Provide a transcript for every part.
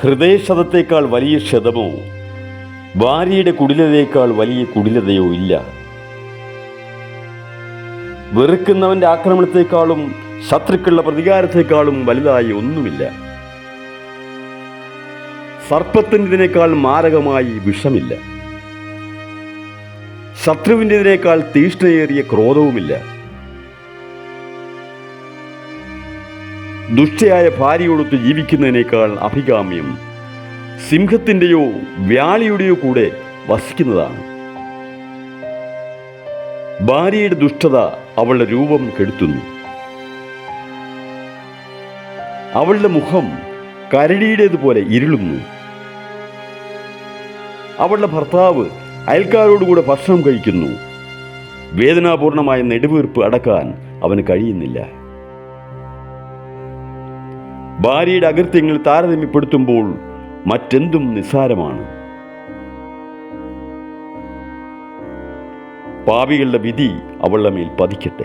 ഹൃദയക്ഷതത്തേക്കാൾ വലിയ ക്ഷതമോ ഭാര്യയുടെ കുടിലതയേക്കാൾ വലിയ കുടിലതയോ ഇല്ല. വെറുക്കുന്നവന്റെ ആക്രമണത്തെക്കാളും ശത്രുക്കളുടെ പ്രതികാരത്തെക്കാളും വലുതായി ഒന്നുമില്ല. സർപ്പത്തിന്റെതിനേക്കാൾ മാരകമായി വിഷമില്ല. ശത്രുവിന്റെതിനേക്കാൾ തീഷ്ണയേറിയ ക്രോധവുമില്ല. ദുഷ്ടയായ ഭാര്യയോടൊത്ത് ജീവിക്കുന്നതിനേക്കാൾ അഭികാമ്യം സിംഹത്തിന്റെയോ വ്യാളിയുടെയോ കൂടെ വസിക്കുന്നതാണ്. ഭാര്യയുടെ ദുഷ്ടത അവളുടെ രൂപം കെടുത്തുന്നു. അവളുടെ മുഖം കരടിയുടേതുപോലെ ഇരുളുന്നു. അവളുടെ ഭർത്താവ് അയൽക്കാരോടുകൂടെ ഭക്ഷണം കഴിക്കുന്നു. വേദനാപൂർണമായ നെടുവീർപ്പ് അടക്കാൻ അവന് കഴിയുന്നില്ല. ഭാര്യയുടെ അകൃത്യങ്ങൾ താരതമ്യപ്പെടുത്തുമ്പോൾ മറ്റെന്തും നിസ്സാരമാണ്. പാപികളുടെ വിധി അവളുടെ മേൽ പതിക്കട്ടെ.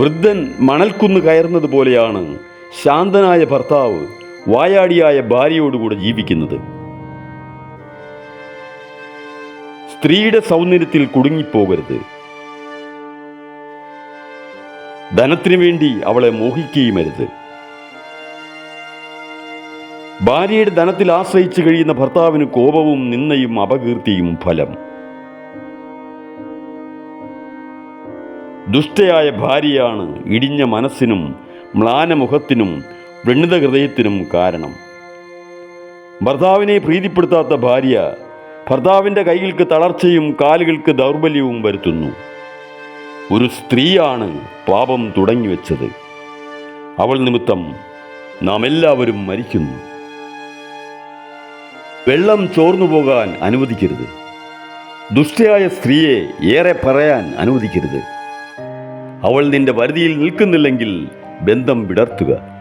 വൃദ്ധൻ മണൽക്കുന്ന് കയറുന്നത് പോലെയാണ് ശാന്തനായ ഭർത്താവ് വായാടിയായ ഭാര്യയോടുകൂടെ ജീവിക്കുന്നത്. സ്ത്രീയുടെ സൗന്ദര്യത്തിൽ കുടുങ്ങിപ്പോകരുത്. ധനത്തിനു വേണ്ടി അവളെ മോഹിക്കുകയും അരുത് ഭാര്യയുടെ ധനത്തിൽ ആശ്രയിച്ചു കഴിയുന്ന ഭർത്താവിന് കോപവും നിന്നയും അപകീർത്തിയും ഫലം. ദുഷ്ടയായ ഭാര്യയാണ് ഇടിഞ്ഞ മനസ്സിനും മ്ലാനമുഖത്തിനും വൃണിത ഹൃദയത്തിനും കാരണം. ഭർത്താവിനെ പ്രീതിപ്പെടുത്താത്ത ഭാര്യ ഭർത്താവിന്റെ കൈകൾക്ക് തളർച്ചയും കാലുകൾക്ക് ദൗർബല്യവും വരുത്തുന്നു. ഒരു സ്ത്രീയാണ് പാപം തുടങ്ങി വെച്ചത്. അവൾ നിമിത്തം നാം എല്ലാവരും മരിക്കുന്നു. വെള്ളം ചോർന്നു പോകാൻ അനുവദിക്കരുത്. ദുഷ്ടയായ സ്ത്രീയെ ഏറെ പറയാൻ അനുവദിക്കരുത്. അവൾ നിന്റെ വരുതിയിൽ നിൽക്കുന്നില്ലെങ്കിൽ ബന്ധം വിടർത്തുക.